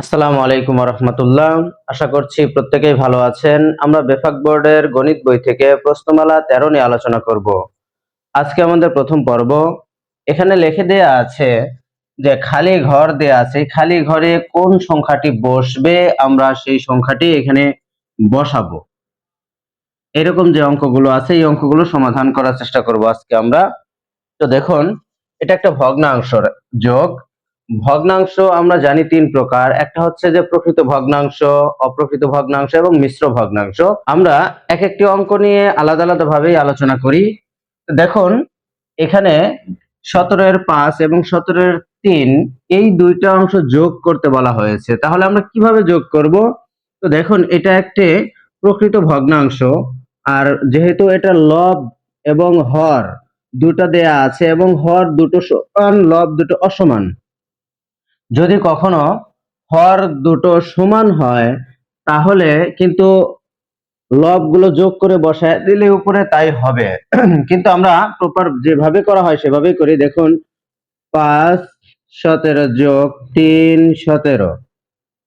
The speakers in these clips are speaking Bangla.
আসসালামু আলাইকুম রহমতুল্লাহ আশা করছি প্রত্যেকেই ভালো আছেন। আমরা বেফাক বোর্ডের গণিত বই থেকে প্রশ্নমালা তেরো নিয়ে আলোচনা করব। আজকে আমাদের প্রথম পর্ব। এখানে লিখে দেয়া আছে যে খালি ঘর দেয়া আছে। খালি ঘরে কোন সংখ্যাটি বসবে আমরা সেই সংখ্যাটি এখানে বসাবো। এরকম যে অঙ্কগুলো আছে, এই অঙ্কগুলো সমাধান করার চেষ্টা করব আজকে আমরা। তো দেখুন, এটা একটা ভগ্নাংশর যোগ। ভগ্নাংশ আমরা জানি তিন প্রকার। একটা হচ্ছে যে প্রকৃত ভগ্নাংশ, অপ্রকৃত ভগ্নাংশ এবং মিশ্র ভগ্নাংশ। আমরা এক একটি অঙ্ক নিয়ে আলাদা আলাদা ভাবেই আলোচনা করি। দেখুন, এখানে সতেরো এর পাঁচ এবং সতেরো এর তিন, এই দুইটা অংশ যোগ করতে বলা হয়েছে। তাহলে আমরা কীভাবে যোগ করব? তো দেখুন, এটা একটি প্রকৃত ভগ্নাংশ, আর যেহেতু এটা লব এবং হর দুটো দেয়া আছে এবং হর দুটো সমান লব দুটো অসমান। যদি কখনো হর দুটো সমান হয়, তাহলে কিন্তু লবগুলো যোগ করে বসায় দিলে উপরে তাই হবে। কিন্তু আমরা প্রপার যেভাবে করা হয়, সেভাবেই করি। দেখুন, পাঁচ, সতেরো যোগ তিন, সতেরো।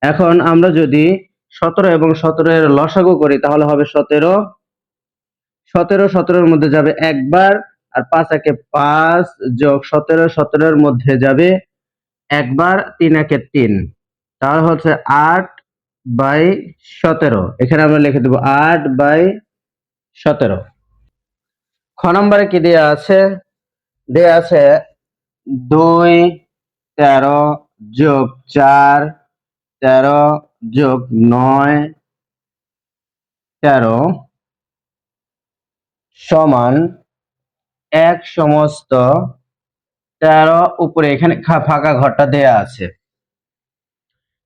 এখন আমরা যদি সতেরো এবং সতেরো এর লসাগু করি, তাহলে হবে সতেরো। সতেরো, সতেরোর মধ্যে যাবে একবার, আর পাঁচ একে পাঁচ যোগ সতেরো, সতেরোর মধ্যে যাবে একবার তিন একে তিন। তাহলে হচ্ছে আট বাই সতেরো। এখানে আমরা লিখে দেবো আট বাই সতেরো। খ নম্বরে কি দেয়া আছে? দেয়া আছে দুই তেরো যোগ চার তেরো যোগ নয় তেরো সমান এক সমস্ত তেরো, উপরে এখানে ফাঁকা ঘরটা দেয়া আছে।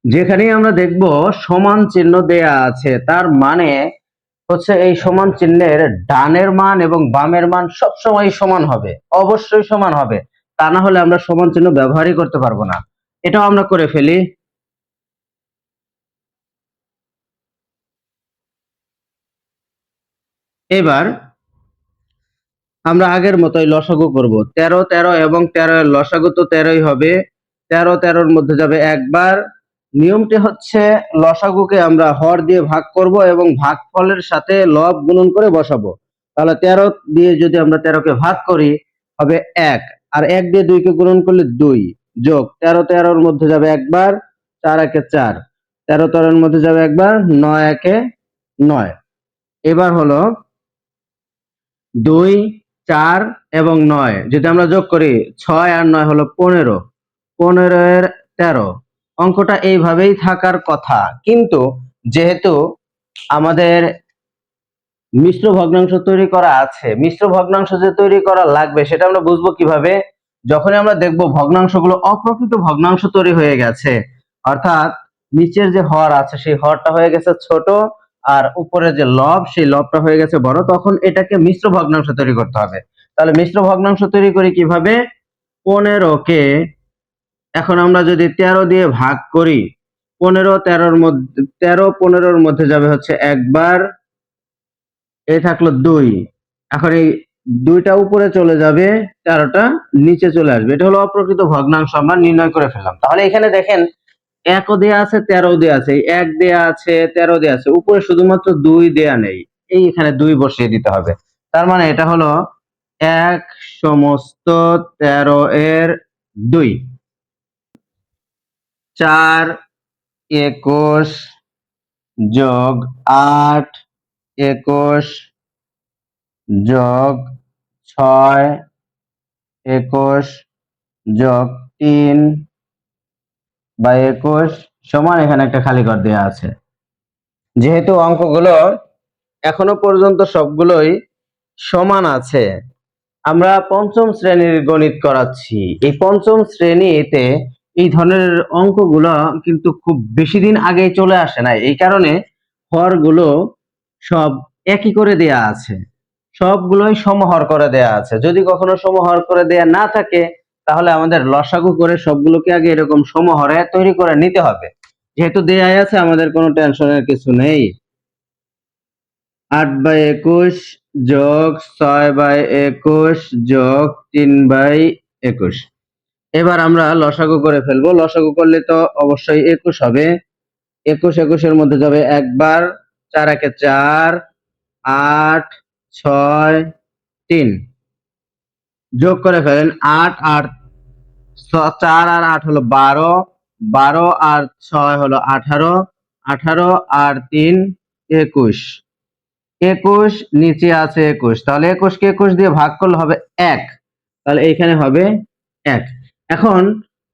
যেখানেই আমরা দেখব সমান চিহ্ন দেয়া আছে, তার মানে হচ্ছে এই সমান চিহ্নের ডানের মান এবং বামের মান সবসময় সমান হবে, অবশ্যই সমান হবে। তা না হলে আমরা সমান চিহ্ন ব্যবহারই করতে পারব না। এটাও আমরা করে ফেলি। এবার আমরা আগের মতোই লসাগু করব। তেরো তেরো এবং তেরো এর লসাগু তো তেরোই হবে। তেরো, তেরোর মধ্যে যাবে একবার। নিয়মটি হচ্ছে লসাগুকে আমরা হর দিয়ে ভাগ করব এবং ভাগফলের সাথে লব গুণন করে বসাবো। তাহলে তেরো দিয়ে যদি আমরা তেরোকে ভাগ করি, হবে এক। আর এক দিয়ে দুইকে গুণন করলে দুই। যোগ, তেরো, তেরোর মধ্যে যাবে একবার, চার একে চার। তেরো, তেরোর মধ্যে যাবে একবার, নয় একে নয়। এবার হলো দুই চার এবং নয়। যদি আমরা যোগ করি, ছয় আর নয় হলো পনেরো। পনেরো এর তেরো। অঙ্কটা এইভাবেই থাকার কথা। কিন্তু যেহেতু আমাদের মিশ্র ভগ্নাংশ তৈরি করা আছে, মিশ্র ভগ্নাংশ যে তৈরি করা লাগবে, সেটা আমরা বুঝব কীভাবে? যখনই আমরা দেখব ভগ্নাংশগুলো অপ্রকৃত ভগ্নাংশ তৈরি হয়ে গেছে, অর্থাৎ নিচের যে হর আছে, সেই হরটা হয়ে গেছে ছোট আর উপরে যে লব, সেই লবটা হয়ে গেছে বড়, তখন এটাকে মিশ্র ভগ্নাংশ তৈরি করতে হবে। তাহলে মিশ্র ভগ্নাংশ তৈরি করি কীভাবে? কে এখন আমরা যদি তেরো দিয়ে ভাগ করি, পনেরো তেরোর মধ্যে, তেরো পনেরোর মধ্যে যাবে হচ্ছে একবার এই থাকল দুই। এখন এই দুইটা উপরে চলে যাবে, তেরোটা নিচে চলে আসবে। এটা হলো অপ্রকৃত ভগ্নাংশ, আমরা নির্ণয় করে ফেললাম। তাহলে এখানে দেখেন একও দেয়া আছে তেরো দেয়া আছে। এক দেয়া আছে, তেরো দেয়া আছে। উপরে শুধুমাত্র দুই দেয়া নেই। এই এখানে দুই বসিয়ে দিতে হবে। তার মানে এটা হলো এক সমস্ত তেরো এর দুই। চার একুশ যোগ আট একুশ যোগ ছয় একুশ যোগ তিন বা একুশ সমান এখানে একটা খালি ঘর দেওয়া আছে। যেহেতু অঙ্কগুলো এখনও পর্যন্ত সবগুলোই সমান আছে, আমরা পঞ্চম শ্রেণির গণিত করাচ্ছি। এই পঞ্চম শ্রেণীতে এই ধরনের অঙ্কগুলো কিন্তু খুব বেশি দিন আগেই চলে আসে না এই কারণে হরগুলো সব একই করে দেয়া আছে। সবগুলোই সমহর করে দেয়া আছে। যদি কখনো সমহর করে দেয়া না থাকে তাহলে আমাদের লসাগু করে সবগুলোকে আগে এরকম সমহরে তৈরি করে নিতে হবে। যেহেতু দেয়াই আছে, আমাদের কোনো টেনশনের কিছু নেই। আট বাই একুশ যোগ ছয় বাই একুশ যোগ তিন বাই একুশ। এবার আমরা লসাগু করে ফেলব। লসাগু করলে তো অবশ্যই একুশ হবে। একুশ একুশের মধ্যে যাবে একবার, চার একে চার, আট, ছয়, তিন। যোগ করে ফেলেন আট আর চার আর আট হলো বারো বারো আর ছয় হলো আঠারো আঠারো আর তিন একুশ। একুশ, নিচে আছে একুশ। তাহলে একুশকে একুশ দিয়ে ভাগ করলে হবে এক। তাহলে এইখানে হবে এক। এখন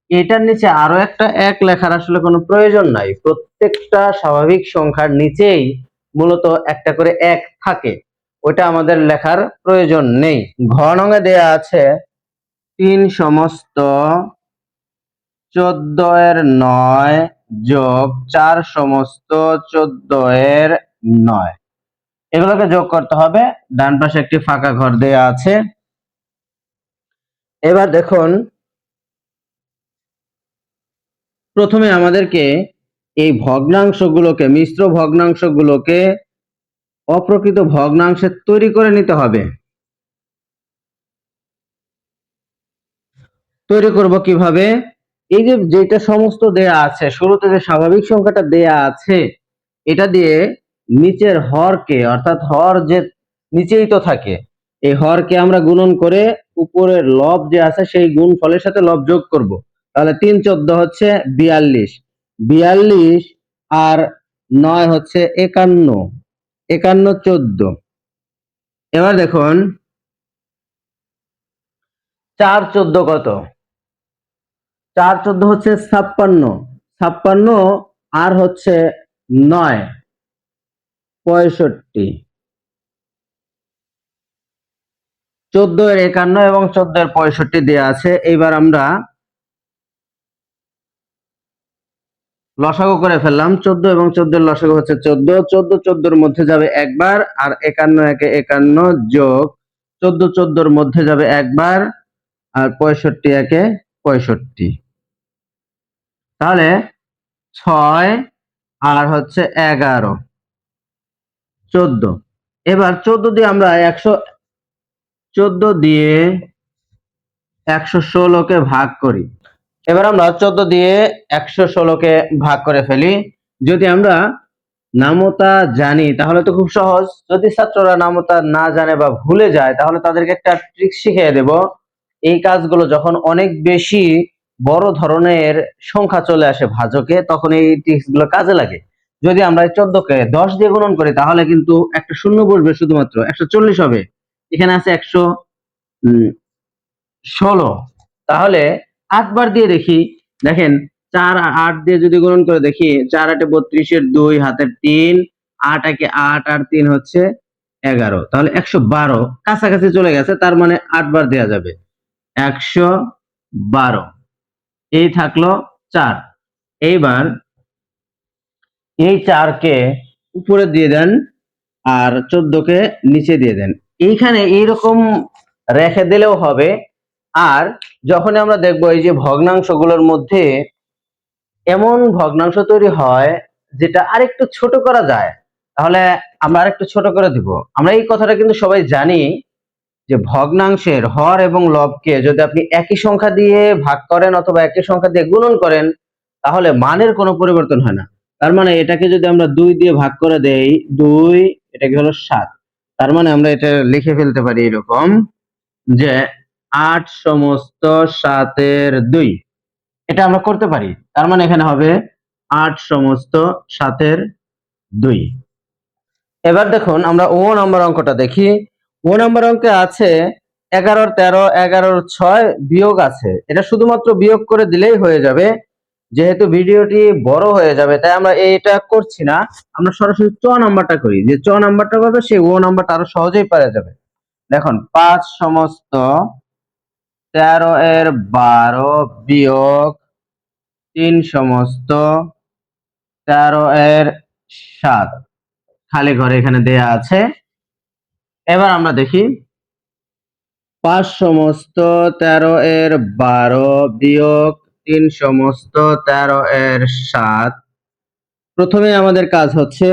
এটার নিচে আরও একটা এক লেখার আসলে কোনো প্রয়োজন নাই। প্রত্যেকটা স্বাভাবিক সংখ্যার নিচেই মূলত একটা করে এক থাকে। ওটা আমাদের লেখার প্রয়োজন নেই। ঘ নঙে দেয়া আছে, তিন সমস্ত চোদ্দ এর নয় যোগ চার সমস্ত চোদ্দ এর নয়। এগুলোকে যোগ করতে হবে। ডান পাশে একটি ফাঁকা ঘর দেয়া আছে। এবার দেখুন, প্রথমে আমাদেরকে এই ভগ্নাংশগুলোকে, মিশ্র ভগ্নাংশগুলোকে অপ্রকৃত ভগ্নাংশে তৈরি করে নিতে হবে। তৈরি করব কীভাবে? এই যে যেটা সমস্ত দেয়া আছে, শুরুতে যে স্বাভাবিক সংখ্যাটা দেয়া আছে, এটা দিয়ে নিচের হরকে, অর্থাৎ হর যে নিচেই তো থাকে, এই হরকে আমরা গুণন করে উপরের লব যে আছে, সেই গুণ ফলের সাথে লব যোগ করব। তাহলে তিন চোদ্দ হচ্ছে বিয়াল্লিশ। বিয়াল্লিশ আর নয় হচ্ছে একান্ন। একান্ন চোদ্দ। এবার দেখুন, চার চোদ্দ কত? চার চোদ্দ হচ্ছে ছাপ্পান্ন। ছাপ্পান্ন আর হচ্ছে নয়, পঁয়ষট্টি। চোদ্দ এর একান্ন এবং চোদ্দ এর পঁয়ষট্টি দেয়া আছে। এইবার আমরা লসাগু করে ফেললাম। চোদ্দ এবং চোদ্দ এর লসাগু হচ্ছে চোদ্দ। চোদ্দ, চোদ্দোর মধ্যে যাবে একবার আর একান্ন, একে একান্ন যোগ চোদ্দ, চোদ্দোর মধ্যে যাবে একবার আর পঁয়ষট্টি, একে পঁয়ষট্টি। তাহলে ছয় আর হচ্ছে এগারো। চোদ্দ। এবার চোদ্দ দিয়ে আমরা একশো, চোদ্দ দিয়ে একশো ষোলোকে ভাগ করি। এবার আমরা চোদ্দ দিয়ে একশো ষোলোকে ভাগ করে ফেলি। যদি আমরা নামতা জানি, তাহলে তো খুব সহজ। যদি ছাত্ররা নামতা না জানে বা ভুলে যায়, তাহলে তাদেরকে একটা ট্রিক শিখিয়ে দেব। এই কাজগুলো যখন অনেক বেশি বড় ধরনের সংখ্যা চলে আসে ভাজকে, তখন এই ট্রিক্সগুলো কাজে লাগে। যদি আমরা চোদ্দকে দশ দিয়ে গুণন করি, তাহলে কিন্তু একটা শূন্য বসবে শুধুমাত্র। একশো চল্লিশ হবে। এখানে আছে একশো ষোলো। তাহলে আটবার দিয়ে দেখি। দেখেন, চার আট দিয়ে যদি গুণন করে দেখি, চার আটে বত্রিশের দুই, হাতের তিন, আট একে আট আর তিন হচ্ছে এগারো। তাহলে একশো বারো কাছাকাছি চলে গেছে, তার মানে আটবার দেয়া যাবে। একশো বারো। এই থাকল চার। এইবার এই চারকে উপরে দিয়ে দেন আর চোদ্দকে নিচে দিয়ে দেন। এইখানে এইরকম রেখে দিলেও হবে আর যখন আমরা দেখব এই যে ভগ্নাংশগুলোর মধ্যে এমন ভগ্নাংশ তৈরি হয় যেটা আরেকটু ছোট করা যায়, তাহলে আমরা আরেকটু ছোট করে দিব। আমরা এই কথাটা কিন্তু সবাই জানি যে ভগ্নাংশের হর এবং লবকে যদি আপনি একই সংখ্যা দিয়ে ভাগ করেন অথবা একই সংখ্যা দিয়ে গুণন করেন, তাহলে মানের কোনো পরিবর্তন হয় না। তার মানে এটাকে যদি আমরা দুই দিয়ে ভাগ করে দেই, দুই এটাকে হলো সাত? তার মানে আমরা এটা লিখে ফেলতে পারি এরকম যে আট সমস্ত সাতের দুই। এটা আমরা করতে পারি। তার মানে এখানে হবে আট সমস্ত সাতের দুই। এবার দেখুন, আমরা ও নম্বর অঙ্কটা দেখি। ও নম্বর অঙ্কে আছে এগারোর তেরো, এগারোর ছয় বিয়োগ আছে। এটা শুধুমাত্র বিয়োগ করে দিলেই হয়ে যাবে। যেহেতু ভিডিওটি বড় হয়ে যাবে, তাই আমরা এইটা করছি না। আমরা সরাসরি চ নাম্বারটা করি। যে চ নাম্বারটা পাবে সেই ও নাম্বারটা আরও সহজেই পারা যাবে। দেখুন, পাঁচ সমস্ত তেরো এর বারো বিয়োগ তিন সমস্ত তেরো এর সাত। খালি ঘরে এখানে দেয়া আছে। এবার আমরা দেখি পাঁচ সমস্ত তেরো এর বারো বিয়োগ তিন সমস্ত তেরো এর সাত। প্রথমে আমাদের কাজ হচ্ছে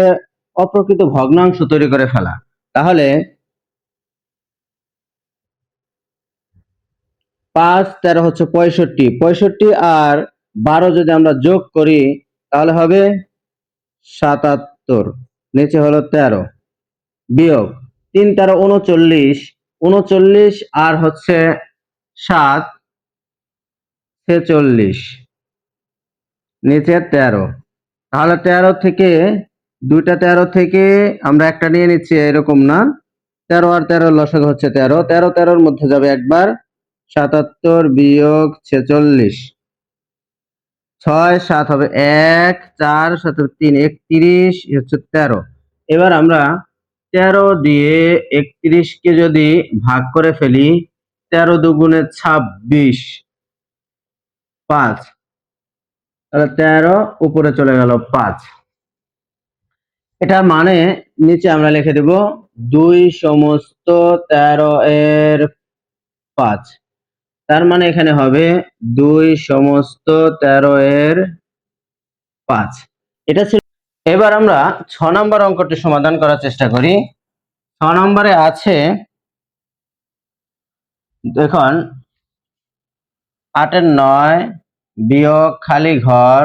অপ্রকৃত ভগ্নাংশ তৈরি করে ফেলা। তাহলে পাঁচ, তেরো হচ্ছে পঁয়ষট্টি। পঁয়ষট্টি আর বারো যদি আমরা যোগ করি, তাহলে হবে সাতাত্তর। নিচে হলো তেরো। বিয়োগ তিন, তেরো, উনচল্লিশ। উনচল্লিশ আর হচ্ছে সাত, ছেচল্লিশ। নিচে তেরো। তাহলে তেরো থেকে, দুইটা তেরো থেকে আমরা একটা নিয়ে নিচ্ছি, এরকম না। তেরো আর তেরো লসক হচ্ছে তেরো। তেরো, তেরোর মধ্যে যাবে একবার সাতাত্তর বিয়োগ ছেচল্লিশ। ছয়, সাত হবে এক, চার, সাত হবে তিন, একত্রিশ হচ্ছে তেরো। এবার আমরা তেরো দিয়ে একত্রিশকে যদি ভাগ করে ফেলি, তেরো দুগুণে ছাব্বিশ, পাঁচ। তাহলে তেরো উপরে চলে গেল পাঁচ। এটা মানে নিচে আমরা লিখে দেব দুই সমস্ত তেরো এর পাঁচ। তার মানে এখানে হবে দুই সমস্ত তেরো এর পাঁচ। এটা ছিল এবার আমরা ছ নম্বর অঙ্কটি সমাধান করার চেষ্টা করি। ছ নম্বরে আছে দেখুন, আটের নয় বিয়োগ খালি ঘর।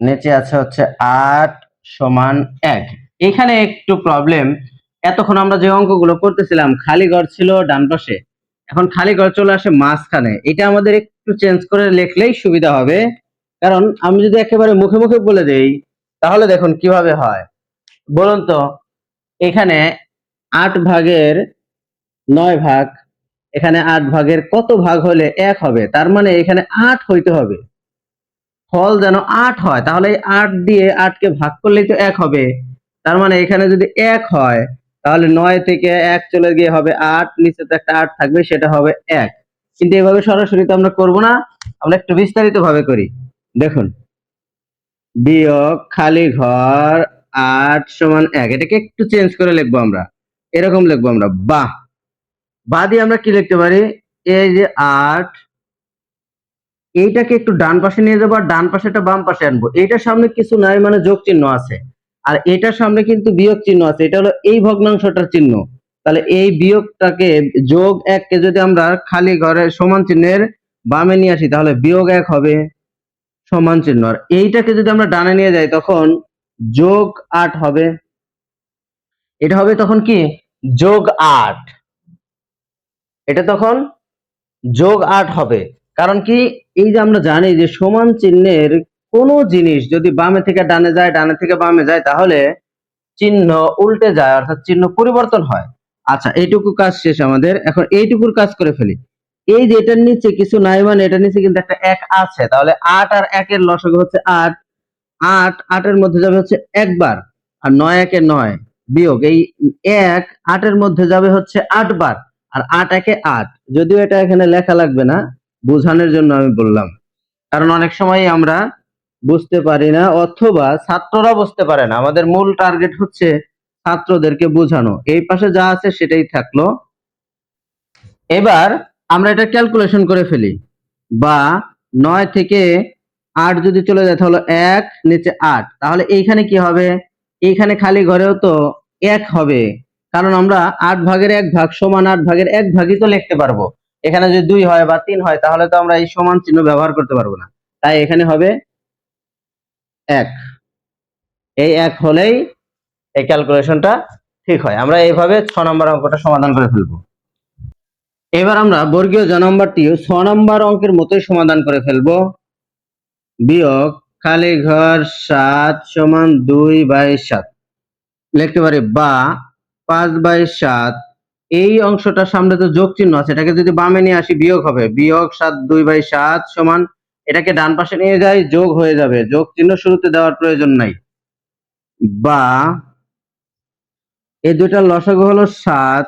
নিচে আছে হচ্ছে আট সমান এক। এখানে একটু প্রবলেম এতক্ষণ আমরা যে অঙ্কগুলো করতেছিলাম, খালি ঘর ছিল, ডান পাশে। এখন খালি ঘর চলে আসে মাঝখানে। এটা আমাদের একটু চেঞ্জ করে লিখলেই সুবিধা হবে। কারণ আমি যদি একেবারে মুখে মুখে বলে দেই, তাহলে দেখুন কীভাবে হয়। বলুন তো, এখানে আট ভাগের নয় ভাগ, এখানে আট ভাগের কত ভাগ হলে এক হবে? তার মানে এখানে আট হইতে হবে। ফল যেন আট হয়, তাহলে আট দিয়ে আটকে ভাগ করলেই তো এক হবে। তার মানে এখানে যদি এক হয় তাহলে নয় থেকে এক চলে গিয়ে হবে আট, নিচে তো একটা আট থাকবে, সেটা হবে এক। কিন্তু এভাবে সরাসরি তো আমরা করব না, আমরা একটু বিস্তারিত ভাবে করি। দেখুন, বিয়োগ খালি ঘর আট সমান এক, এটাকে একটু চেঞ্জ করে লিখব আমরা। এরকম লিখব আমরা, বাহ! বা দিয়ে আমরা কি লিখতে পারি? এই যে আট, এইটাকে একটু ডান পাশে নিয়ে যাব, আর ডান পাশেটা বাম পাশে আনব। এইটার সামনে কিছু নাই মানে যোগ চিহ্ন আছে। আর এটার সামনে কিন্তু বিয়োগ চিহ্ন আছে, এটা হলো এই ভগ্নাংশটার চিহ্ন। তাহলে এই বিয়োগটাকে যোগ এককে যদি আমরা খালি ঘরে সমান চিহ্নের বামে নিয়ে আসি, তাহলে বিয়োগ এক হবে সমান চিহ্ন। আর এইটাকে যদি আমরা ডানে নিয়ে যাই, তখন যোগ আট হবে। এটা হবে তখন কি? যোগ আট। এটা তখন যোগ আট হবে। কারণ কি? এই যে আমরা জানি যে সমান চিহ্নের কোনো জিনিস যদি বামে থেকে ডানে যায়, ডানে থেকে বামে যায়, তাহলে চিহ্ন উল্টে যায়, অর্থাৎ চিহ্ন পরিবর্তন হয়। আচ্ছা এইটুকু কাজ শেষ আমাদের। এখন এইটুকুর কাজ করে ফেলি। এই যে এটার নিচে কিছু নাই মানে এটার নিচে কিন্তু একটা এক আছে। তাহলে আট আর একের লসক হচ্ছে আট। আট, আটের মধ্যে যাবে হচ্ছে একবার। আর নয় একে নয় বিয়োগ। এই এক আটের মধ্যে যাবে হচ্ছে আট বার আর আট একে আট। যদিও এটা এখানে লেখা লাগবে না, বোঝানোর জন্য আমি বললাম। কারণ অনেক সময় আমরা বুঝতে পারি না অথবা ছাত্ররা বুঝতে পারে না। আমাদের মূল টার্গেট হচ্ছে ছাত্রদেরকে বোঝানো। এই পাশে যা আছে সেটাই থাকল। এবার আমরা এটা ক্যালকুলেশন করে ফেলি। বা নয় থেকে আট যদি চলে যায়, তাহলে এক, নিচে আট। তাহলে এইখানে কি হবে? এইখানে খালি ঘরেও তো এক হবে। কারণ আমরা আট ভাগের এক ভাগ সমান আট ভাগের এক ভাগই তো লিখতে পারব। এখানে যদি দুই হয় বা তিন হয়, তাহলে তো আমরা এই সমান চিহ্ন ব্যবহার করতে পারব না। তাই এখানে হবে এক। এই এক হলেই এই ক্যালকুলেশনটা ঠিক হয়। আমরা এইভাবে ছ নম্বর অঙ্কটা সমাধান করে ফেলব। এবার আমরা বর্গীয় জ নম্বরটিও ছ নম্বর অঙ্কের মতোই সমাধান করে ফেলব। বিয়োগ খালি ঘর সাত সমান দুই বাই সাত। লিখতে পারি বা পাঁচ বাই সাত। এই অংশটার সামনে তো যোগ চিহ্ন আছে। এটাকে যদি বামে নিয়ে আসি বিয়োগ হবে। বিয়োগ সাত দুই বাই সাত সমান এটাকে ডান পাশে নিয়ে যাই যোগ হয়ে যাবে। যোগ চিহ্ন শুরুতে দেওয়ার প্রয়োজন নাই। বা, এই দুইটার লসাগু হলো সাত,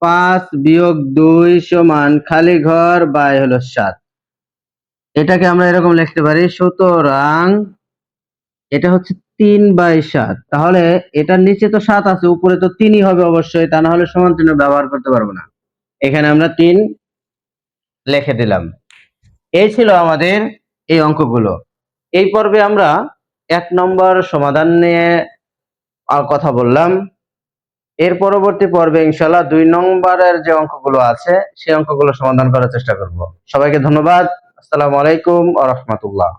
পাঁচ বিয়োগ দুই সমান খালি ঘর বাই হলো সাত। এটাকে আমরা এরকম লিখতে পারি, সুতরাং এটা হচ্ছে তিন বাই সাত। তাহলে এটার নিচে তো সাত আছে, উপরে তো তিনই হবে অবশ্যই, তা না হলে সমান চিহ্ন ব্যবহার করতে পারব না। এখানে আমরা তিন লিখে দিলাম। এই ছিল আমাদের এই অঙ্কগুলো। এই পর্বে আমরা এক নম্বর সমাধান নিয়ে আর কথা বললাম। এর পরবর্তী পর্বে ইনশাল্লাহ দুই নম্বরের যে অঙ্কগুলো আছে, সেই অঙ্কগুলো সমাধান করার চেষ্টা করব। সবাইকে ধন্যবাদ। আসসালামু আলাইকুম আ রহমতুল্লাহ।